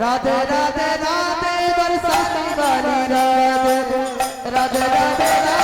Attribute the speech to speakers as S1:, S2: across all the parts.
S1: राधे राधे राधे बरसाती वाली राधे राधे राधे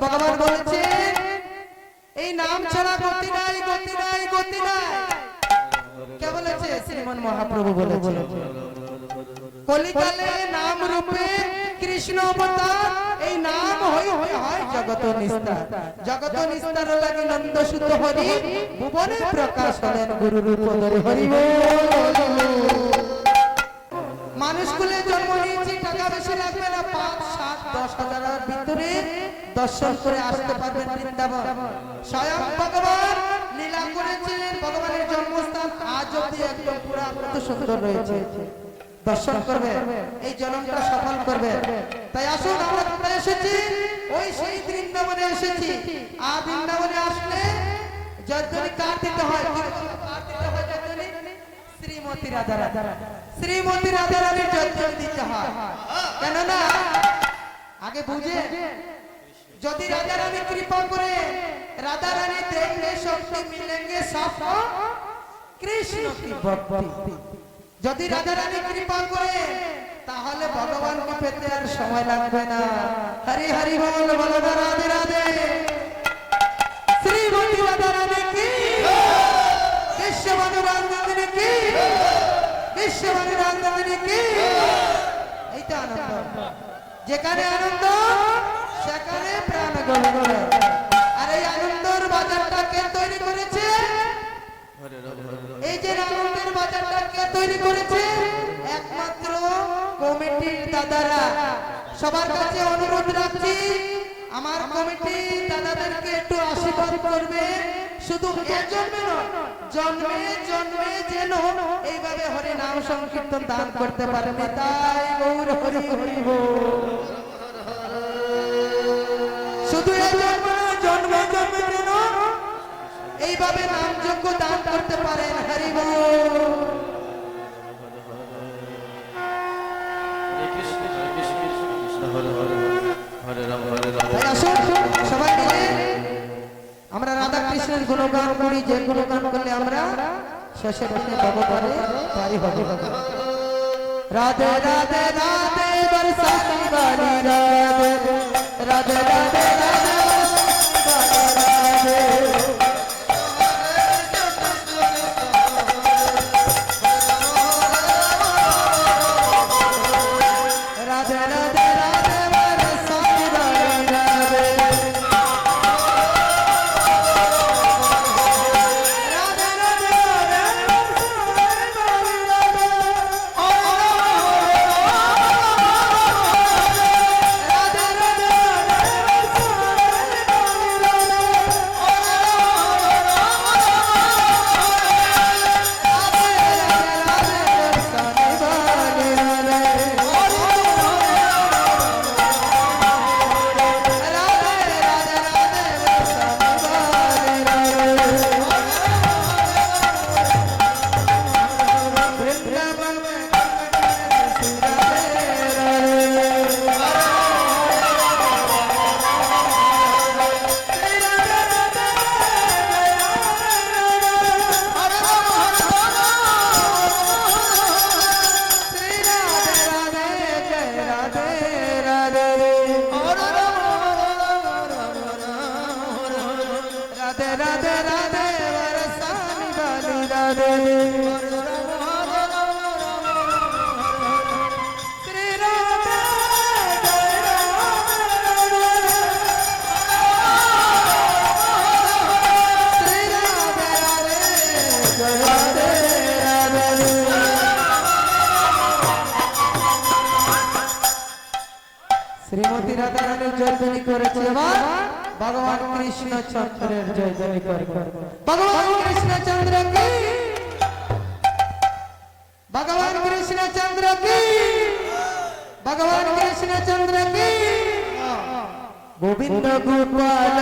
S1: ভগবান বলেছেন, এই নাম ছাড়া গতি নাই গতি নাই গতি নাই। কে বলেছে? শ্রীমন মহাপ্রভু বলেছে কলিকালে নাম রূপে কৃষ্ণ অবতার, এই নাম হইতে হয় জগত নিস্তার জগত নিস্তার লাগি নন্দ সুত হরি, ভুবনে প্রকাশ হলেন গুরু রূপ ধরে হরি বল। মানুষ কুলে জন্ম নিয়েছি, টাকা বেশি লাগবে না, পাঁচ দশ হাজারের ভিতরে দর্শন করে আসতে পারবেন বৃন্দাবন। স্বয়ং ভগবান লীলা ভগবানের জন্মস্থান একদম পুরা সুন্দর রয়েছে। দর্শন করবে, এই জন্মটা সফল করবে। তাই আসুন, আমরা কোথায় এসেছি, ওই সেই বৃন্দাবনে এসেছি। আর বৃন্দাবনে আসলে কার দিতে হয়? শ্রীমতী রাধা রাধা শ্রীমতী রাধা রানীর দিতে হয়। কেননা আগে বুঝে। যদি রাজা রানী কৃপা করে রাধা রানী দেখলে শক্তি মিলেঙ্গে সব কৃষ্ণ কি ভক্তি? যদি রাজা রানী কৃপা করে তাহলে ভগবানকে পেতে আর সময় লাগবে না। হরি হরি বল বলো রাধে রাধে। শ্রীমতী রাধা রানী কি? বিশ্বমানুরাঙ্গিনী কি? বিশ্বমানুরাঙ্গিনী কি? এইটা আনন্দ। যেখানে আনন্দ, সেখানে প্রাণ গড়ে আর এই আনন্দের বাজারটা কে তৈরি করেছে? এই যে আনন্দের বাজারটা কে তৈরি করেছে? একমাত্র কমিটির দাদারা। সবার কাছে অনুরোধ রাখছি, আমার কমিটি দাদাদেরকে একটু আশীর্বাদ করবে। শুধু এ জন্মে জন্মে যেন এইভাবে হরি নাম সংকীর্তন দান করতে পারবে তাই গৌর হরি হরি। শুধু এই জন্ম জন্মে জন্মে যেন এইভাবে নাম যোগ্য দান করতে পারেন হরি বল। কৃষ্ণের গুণগান করি, যে গুণগান করলে আমরা শেষে বসে ভগবানে পারি হবে। রাধে রাধে রাধে বরসানে वाली রাধে রাধে রাধে। শ্রীমতী রাধারানীর জয়ধ্বনি করেছে ভগবান কৃষ্ণচন্দ্রের জয়ধ্বনি করে। ভগবান কৃষ্ণচন্দ্র কি भगवान कृष्ण चंद्र की भगवान कृष्ण चंद्र की गोविंद गोपाल